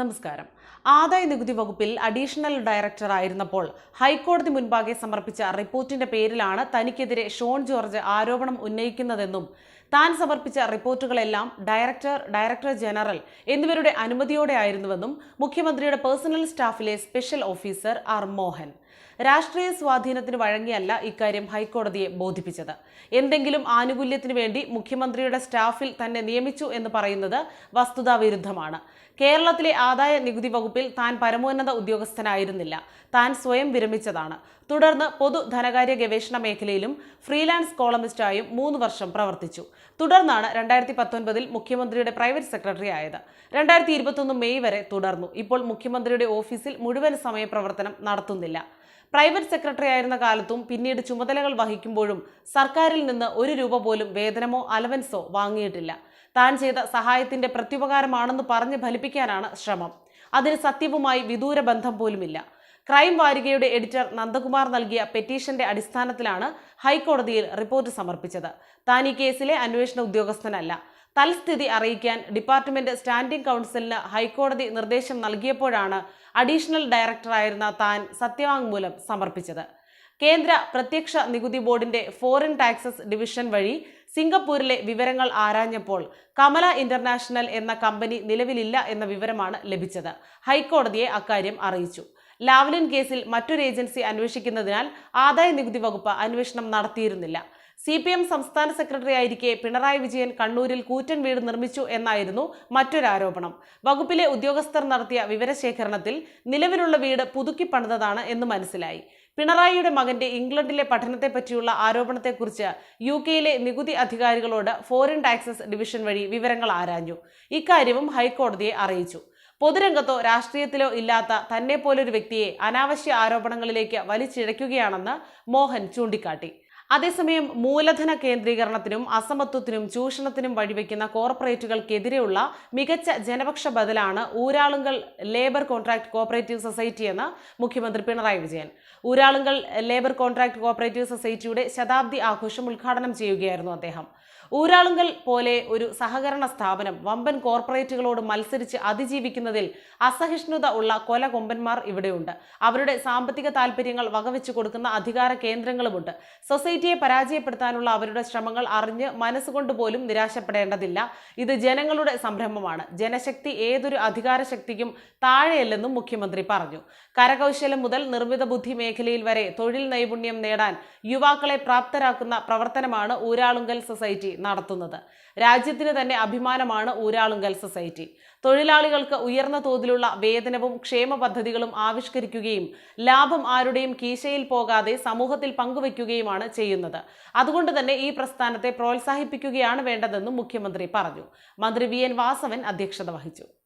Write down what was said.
നമസ്കാരം. ആദായ നികുതി വകുപ്പിൽ അഡീഷണൽ ഡയറക്ടർ ആയിരുന്നപ്പോൾ ഹൈക്കോടതി മുൻപാകെ സമർപ്പിച്ച റിപ്പോർട്ടിന്റെ പേരിലാണ് തനിക്കെതിരെ ഷോൺ ജോർജ് ആരോപണം ഉന്നയിക്കുന്നതെന്നും താൻ സമർപ്പിച്ച റിപ്പോർട്ടുകളെല്ലാം ഡയറക്ടർ ഡയറക്ടർ ജനറൽ എന്നിവരുടെ അനുമതിയോടെ ആയിരുന്നുവെന്നും മുഖ്യമന്ത്രിയുടെ personal സ്റ്റാഫിലെ special officer R Mohan. രാഷ്ട്രീയ സ്വാധീനത്തിന് വഴങ്ങിയല്ല ഇക്കാര്യം ഹൈക്കോടതിയെ ബോധിപ്പിച്ചത്. എന്തെങ്കിലും ആനുകൂല്യത്തിന് വേണ്ടി മുഖ്യമന്ത്രിയുടെ സ്റ്റാഫിൽ തന്നെ നിയമിച്ചു എന്ന് പറയുന്നത് വസ്തുതാവിരുദ്ധമാണ്. കേരളത്തിലെ ആദായ നികുതി വകുപ്പിൽ താൻ പരമോന്നത ഉദ്യോഗസ്ഥനായിരുന്നില്ല. താൻ സ്വയം വിരമിച്ചതാണ്. തുടർന്ന് പൊതു ധനകാര്യ ഗവേഷണ മേഖലയിലും ഫ്രീലാൻസ് കോളമിസ്റ്റായും മൂന്ന് വർഷം പ്രവർത്തിച്ചു. തുടർന്നാണ് രണ്ടായിരത്തി പത്തൊൻപതിൽ മുഖ്യമന്ത്രിയുടെ പ്രൈവറ്റ് സെക്രട്ടറി ആയത്. രണ്ടായിരത്തി ഇരുപത്തൊന്ന് മെയ് വരെ തുടർന്നു. ഇപ്പോൾ മുഖ്യമന്ത്രിയുടെ ഓഫീസിൽ മുഴുവൻ സമയ പ്രവർത്തനം നടത്തുന്നില്ല. പ്രൈവറ്റ് സെക്രട്ടറി ആയിരുന്ന കാലത്തും പിന്നീട് ചുമതലകൾ വഹിക്കുമ്പോഴും സർക്കാരിൽ നിന്ന് ഒരു രൂപ പോലും വേതനമോ അലവൻസോ വാങ്ങിയിട്ടില്ല. താൻ ചെയ്ത സഹായത്തിന്റെ പ്രത്യുപകാരമാണെന്ന് പറഞ്ഞ് ഫലിപ്പിക്കാനാണ് ശ്രമം. അതിന് സത്യവുമായി വിദൂര ബന്ധം പോലുമില്ല. ക്രൈം വാരികയുടെ എഡിറ്റർ നന്ദകുമാർ നൽകിയ പെറ്റീഷന്റെ അടിസ്ഥാനത്തിലാണ് ഹൈക്കോടതിയിൽ റിപ്പോർട്ട് സമർപ്പിച്ചത്. താൻ ഈ കേസിലെ അന്വേഷണ ഉദ്യോഗസ്ഥനല്ല. തൽസ്ഥിതി അറിയിക്കാൻ ഡിപ്പാർട്ട്മെന്റ് സ്റ്റാൻഡിംഗ് കൗൺസിലിന് ഹൈക്കോടതി നിർദ്ദേശം നൽകിയപ്പോഴാണ് അഡീഷണൽ ഡയറക്ടറായിരുന്ന താൻ സത്യവാങ്മൂലം സമർപ്പിച്ചത്. കേന്ദ്ര പ്രത്യക്ഷ നികുതി ബോർഡിന്റെ ഫോറിൻ ടാക്സസ് ഡിവിഷൻ വഴി സിംഗപ്പൂരിലെ വിവരങ്ങൾ ആരാഞ്ഞപ്പോൾ കമല ഇന്റർനാഷണൽ എന്ന കമ്പനി നിലവിലില്ല എന്ന വിവരമാണ് ലഭിച്ചത്. ഹൈക്കോടതിയെ അക്കാര്യം അറിയിച്ചു. ലാവ്ലിൻ കേസിൽ മറ്റൊരു ഏജൻസി അന്വേഷിക്കുന്നതിനാൽ ആദായ നികുതി വകുപ്പ് അന്വേഷണം നടത്തിയിരുന്നില്ല. സി പി എം സംസ്ഥാന സെക്രട്ടറി ആയിരിക്കെ പിണറായി വിജയൻ കണ്ണൂരിൽ കൂറ്റൻ വീട് നിർമ്മിച്ചു എന്നായിരുന്നു മറ്റൊരു ആരോപണം വകുപ്പിലെ ഉദ്യോഗസ്ഥർ നടത്തിയ വിവരശേഖരണത്തിൽ നിലവിലുള്ള വീട് പുതുക്കി പണിതതാണ് എന്ന് മനസ്സിലായി. പിണറായിയുടെ മകന്റെ ഇംഗ്ലണ്ടിലെ പഠനത്തെ പറ്റിയുള്ള ആരോപണത്തെക്കുറിച്ച് യു കെയിലെ നികുതി അധികാരികളോട് ഫോറിൻ ടാക്സസ് ഡിവിഷൻ വഴി വിവരങ്ങൾ ആരാഞ്ഞു. ഇക്കാര്യവും ഹൈക്കോടതിയെ അറിയിച്ചു. പൊതുരംഗത്തോ രാഷ്ട്രീയത്തിലോ ഇല്ലാത്ത തന്നെ പോലൊരു വ്യക്തിയെ അനാവശ്യ ആരോപണങ്ങളിലേക്ക് വലിച്ചിഴയ്ക്കുകയാണെന്ന് മോഹൻ ചൂണ്ടിക്കാട്ടി. അതേസമയം മൂലധന കേന്ദ്രീകരണത്തിനും അസമത്വത്തിനും ചൂഷണത്തിനും വഴിവെക്കുന്ന കോർപ്പറേറ്റുകൾക്കെതിരെയുള്ള മികച്ച ജനപക്ഷ ബദലാണ് Uralungal labour contract cooperative society എന്ന് മുഖ്യമന്ത്രി Pinarayi Vijayan. Uralungal labour contract cooperative സൊസൈറ്റിയുടെ ശതാബ്ദി ആഘോഷം ഉദ്ഘാടനം ചെയ്യുകയായിരുന്നു അദ്ദേഹം. ഊരാളുങ്കൽ പോലെ ഒരു സഹകരണ സ്ഥാപനം വമ്പൻ കോർപ്പറേറ്റുകളോട് മത്സരിച്ച് അതിജീവിക്കുന്നതിൽ അസഹിഷ്ണുത ഉള്ള കൊല കൊമ്പന്മാർ ഇവിടെയുണ്ട്. അവരുടെ സാമ്പത്തിക താല്പര്യങ്ങൾ വകവെച്ചു കൊടുക്കുന്ന അധികാര കേന്ദ്രങ്ങളുമുണ്ട്. സൊസൈറ്റിയെ പരാജയപ്പെടുത്താനുള്ള അവരുടെ ശ്രമങ്ങൾ അറിഞ്ഞ് മനസ്സുകൊണ്ട് പോലും നിരാശപ്പെടേണ്ടതില്ല. ഇത് ജനങ്ങളുടെ സംരംഭമാണ്. ജനശക്തി ഏതൊരു അധികാര ശക്തിക്കും താഴെയല്ലെന്നും മുഖ്യമന്ത്രി പറഞ്ഞു. കരകൗശലം മുതൽ നിർമ്മിത ബുദ്ധി മേഖലയിൽ വരെ തൊഴിൽ നൈപുണ്യം നേടാൻ യുവാക്കളെ പ്രാപ്തരാക്കുന്ന പ്രവർത്തനമാണ് ഊരാളുങ്കൽ സൊസൈറ്റി. നടത്തുന്നത്. രാജ്യത്തിന് തന്നെ അഭിമാനമാണ് ഊരാളുങ്കൽ സൊസൈറ്റി. തൊഴിലാളികൾക്ക് ഉയർന്ന തോതിലുള്ള വേതനവും ക്ഷേമ പദ്ധതികളും ആവിഷ്കരിക്കുകയും ലാഭം ആരുടെയും കീശയിൽ പോകാതെ സമൂഹത്തിൽ പങ്കുവയ്ക്കുകയുമാണ് ചെയ്യുന്നത്. അതുകൊണ്ട് തന്നെ ഈ പ്രസ്ഥാനത്തെ പ്രോത്സാഹിപ്പിക്കുകയാണ് വേണ്ടതെന്നും മുഖ്യമന്ത്രി പറഞ്ഞു. മന്ത്രി വി. എൻ. വാസവൻ അധ്യക്ഷത വഹിച്ചു.